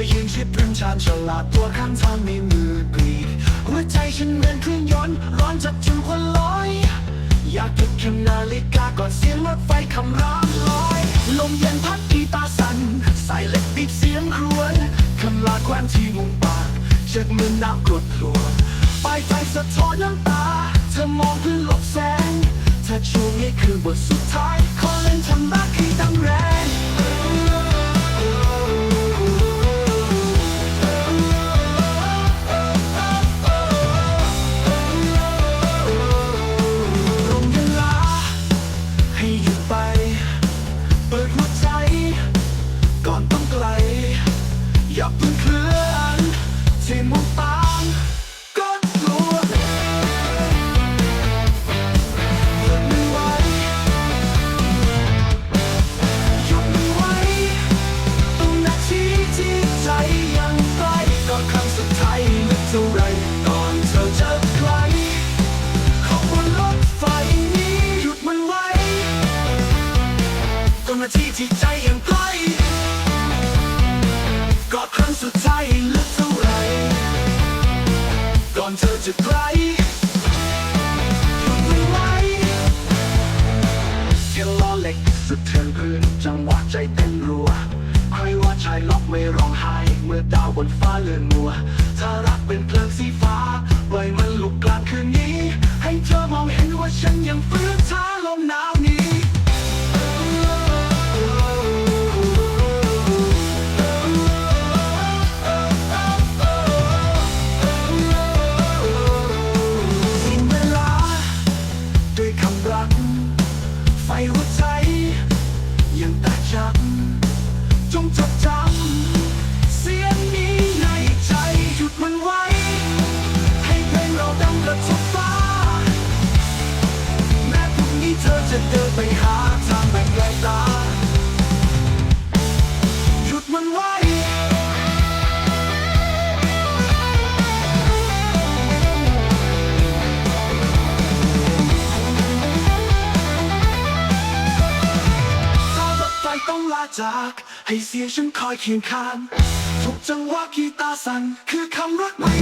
ธอยืนชิดรินชานฉลาดตัวข้างทางในมือปีดหัวใจฉันเหมือนเครื่องยนต์ร้อนจัดถึงควันลอย อยากเก็บคำนาฬิกาก่อนเสียงรถไฟคำรามลอย ลมเย็นพัดกีตาสั่นสายเล็กปิดเสียงครวญคำลาแควนที่มุมปากเช็ดมือน้ำกรดหลวงปลายไฟสะท้อนน้ำตา เธอมองเพื่อหลบแสงเธอช่วงนี้คือบทสุดท้าย จะไกลหยุดมันไว้เสียงล้อเหล็กสุดเทือนพื้นจังหวะใจเต้นรัว ใครว่าชายล็อกไม่ร้องไห้ เมื่อดาวบนฟ้าเลื่อนมัว ถ้ารักเป็นเพลิงสีฟ้าปล่อยมันลุกกลางคืนนี้ ให้เธอมองเห็นว่าฉัน จะเดินไปหาทางแบ่งไกลตาหยุดมันไว้ต้องลาจาก ให้เสียงฉันคอยเคียงข้างทุกจังหวะกีตาสั่นคือคำรักไม่